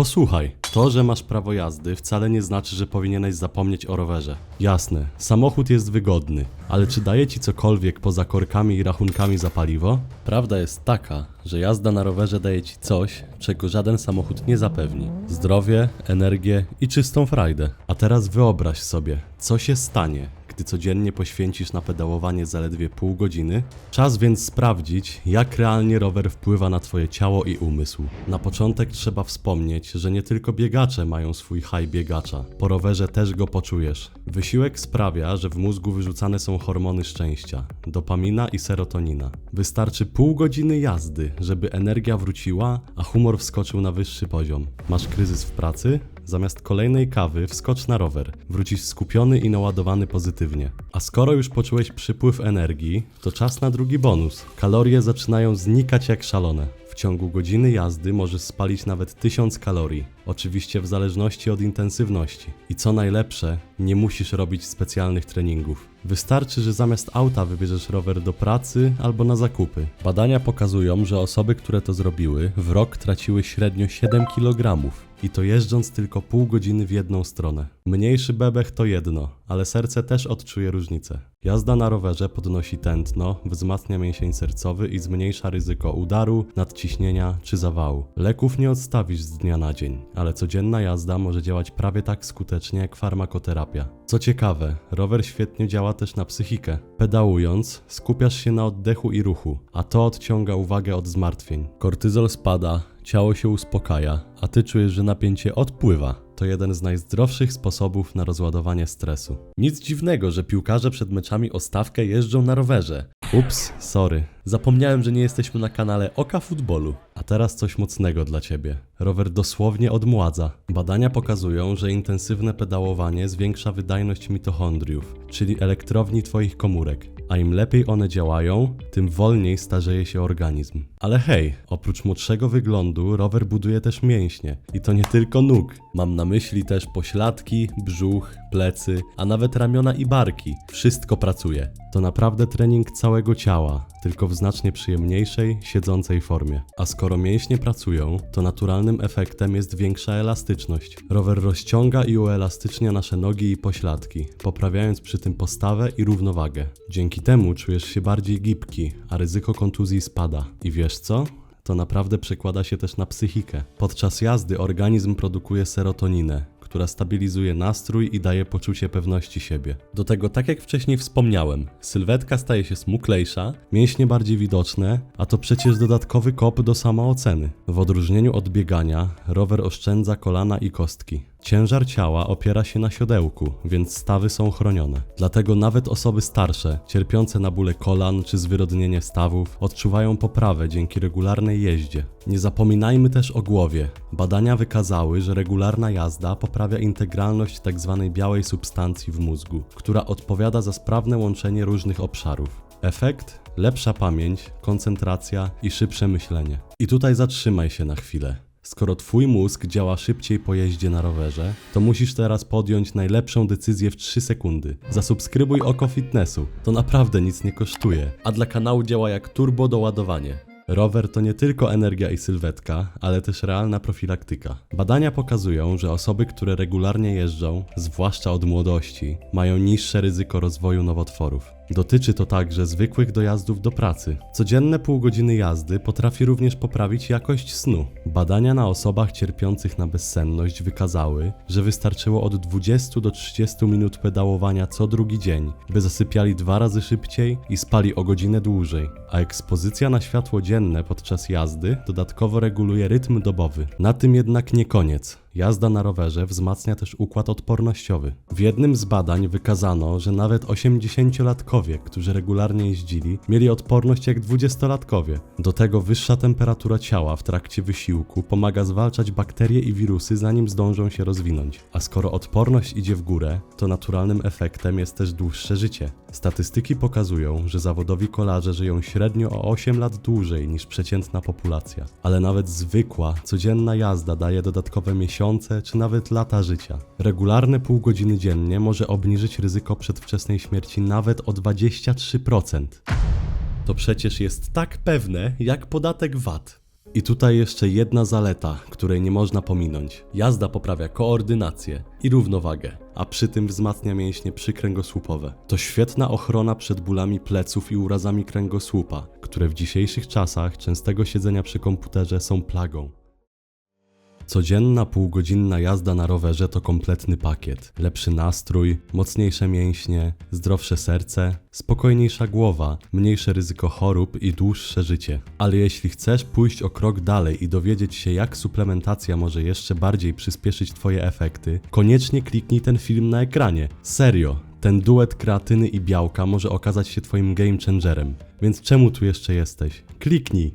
Posłuchaj, to, że masz prawo jazdy wcale nie znaczy, że powinieneś zapomnieć o rowerze. Jasne, samochód jest wygodny, ale czy daje ci cokolwiek poza korkami i rachunkami za paliwo? Prawda jest taka, że jazda na rowerze daje ci coś, czego żaden samochód nie zapewni. Zdrowie, energię i czystą frajdę. A teraz wyobraź sobie, co się stanie, gdy codziennie poświęcisz na pedałowanie zaledwie pół godziny? Czas więc sprawdzić, jak realnie rower wpływa na Twoje ciało i umysł. Na początek trzeba wspomnieć, że nie tylko biegacze mają swój haj biegacza. Po rowerze też go poczujesz. Wysiłek sprawia, że w mózgu wyrzucane są hormony szczęścia, dopamina i serotonina. Wystarczy pół godziny jazdy, żeby energia wróciła, a humor wskoczył na wyższy poziom. Masz kryzys w pracy? Zamiast kolejnej kawy wskocz na rower. Wrócisz skupiony i naładowany pozytywnie. A skoro już poczułeś przypływ energii, to czas na drugi bonus. Kalorie zaczynają znikać jak szalone. W ciągu godziny jazdy możesz spalić nawet 1000 kalorii. Oczywiście w zależności od intensywności. I co najlepsze, nie musisz robić specjalnych treningów. Wystarczy, że zamiast auta wybierzesz rower do pracy albo na zakupy. Badania pokazują, że osoby, które to zrobiły, w rok traciły średnio 7 kg. I to jeżdżąc tylko pół godziny w jedną stronę. Mniejszy bebech to jedno, ale serce też odczuje różnicę. Jazda na rowerze podnosi tętno, wzmacnia mięsień sercowy i zmniejsza ryzyko udaru, nadciśnienia czy zawału. Leków nie odstawisz z dnia na dzień, ale codzienna jazda może działać prawie tak skutecznie jak farmakoterapia. Co ciekawe, rower świetnie działa też na psychikę. Pedałując, skupiasz się na oddechu i ruchu, a to odciąga uwagę od zmartwień. Kortyzol spada, ciało się uspokaja, a ty czujesz, że napięcie odpływa. To jeden z najzdrowszych sposobów na rozładowanie stresu. Nic dziwnego, że piłkarze przed meczami o stawkę jeżdżą na rowerze. Ups, sorry. Zapomniałem, że nie jesteśmy na kanale Oka Futbolu. A teraz coś mocnego dla ciebie. Rower dosłownie odmładza. Badania pokazują, że intensywne pedałowanie zwiększa wydajność mitochondriów, czyli elektrowni twoich komórek. A im lepiej one działają, tym wolniej starzeje się organizm. Ale hej, oprócz młodszego wyglądu, rower buduje też mięśnie. I to nie tylko nóg. Mam na myśli też pośladki, brzuch, plecy, a nawet ramiona i barki. Wszystko pracuje. To naprawdę trening całego ciała, tylko w znacznie przyjemniejszej, siedzącej formie. A skoro mięśnie pracują, to naturalnym efektem jest większa elastyczność. Rower rozciąga i uelastycznia nasze nogi i pośladki, poprawiając przy tym postawę i równowagę. Dzięki temu czujesz się bardziej gibki, a ryzyko kontuzji spada. I wiesz co? To naprawdę przekłada się też na psychikę. Podczas jazdy organizm produkuje serotoninę, która stabilizuje nastrój i daje poczucie pewności siebie. Do tego, tak jak wcześniej wspomniałem, sylwetka staje się smuklejsza, mięśnie bardziej widoczne, a to przecież dodatkowy kop do samooceny. W odróżnieniu od biegania, rower oszczędza kolana i kostki. Ciężar ciała opiera się na siodełku, więc stawy są chronione. Dlatego nawet osoby starsze, cierpiące na bóle kolan czy zwyrodnienie stawów, odczuwają poprawę dzięki regularnej jeździe. Nie zapominajmy też o głowie. Badania wykazały, że regularna jazda poprawia integralność tzw. białej substancji w mózgu, która odpowiada za sprawne łączenie różnych obszarów. Efekt? Lepsza pamięć, koncentracja i szybsze myślenie. I tutaj zatrzymaj się na chwilę. Skoro twój mózg działa szybciej po jeździe na rowerze, to musisz teraz podjąć najlepszą decyzję w 3 sekundy. Zasubskrybuj Oko Fitnessu. To naprawdę nic nie kosztuje, a dla kanału działa jak turbo doładowanie. Rower to nie tylko energia i sylwetka, ale też realna profilaktyka. Badania pokazują, że osoby, które regularnie jeżdżą, zwłaszcza od młodości, mają niższe ryzyko rozwoju nowotworów. Dotyczy to także zwykłych dojazdów do pracy. Codzienne pół godziny jazdy potrafi również poprawić jakość snu. Badania na osobach cierpiących na bezsenność wykazały, że wystarczyło od 20 do 30 minut pedałowania co drugi dzień, by zasypiali dwa razy szybciej i spali o godzinę dłużej. A ekspozycja na światło dzienne podczas jazdy dodatkowo reguluje rytm dobowy. Na tym jednak nie koniec. Jazda na rowerze wzmacnia też układ odpornościowy. W jednym z badań wykazano, że nawet 80-latkowie, którzy regularnie jeździli, mieli odporność jak 20-latkowie. Do tego wyższa temperatura ciała w trakcie wysiłku pomaga zwalczać bakterie i wirusy zanim zdążą się rozwinąć. A skoro odporność idzie w górę, to naturalnym efektem jest też dłuższe życie. Statystyki pokazują, że zawodowi kolarze żyją średnio o 8 lat dłużej niż przeciętna populacja. Ale nawet zwykła, codzienna jazda daje dodatkowe miesiące czy nawet lata życia. Regularne pół godziny dziennie może obniżyć ryzyko przedwczesnej śmierci nawet o 23%. To przecież jest tak pewne jak podatek VAT. I tutaj jeszcze jedna zaleta, której nie można pominąć. Jazda poprawia koordynację i równowagę, a przy tym wzmacnia mięśnie przykręgosłupowe. To świetna ochrona przed bólami pleców i urazami kręgosłupa, które w dzisiejszych czasach częstego siedzenia przy komputerze są plagą. Codzienna półgodzinna jazda na rowerze to kompletny pakiet. Lepszy nastrój, mocniejsze mięśnie, zdrowsze serce, spokojniejsza głowa, mniejsze ryzyko chorób i dłuższe życie. Ale jeśli chcesz pójść o krok dalej i dowiedzieć się, jak suplementacja może jeszcze bardziej przyspieszyć Twoje efekty, koniecznie kliknij ten film na ekranie. Serio, ten duet kreatyny i białka może okazać się Twoim game changerem. Więc czemu tu jeszcze jesteś? Kliknij!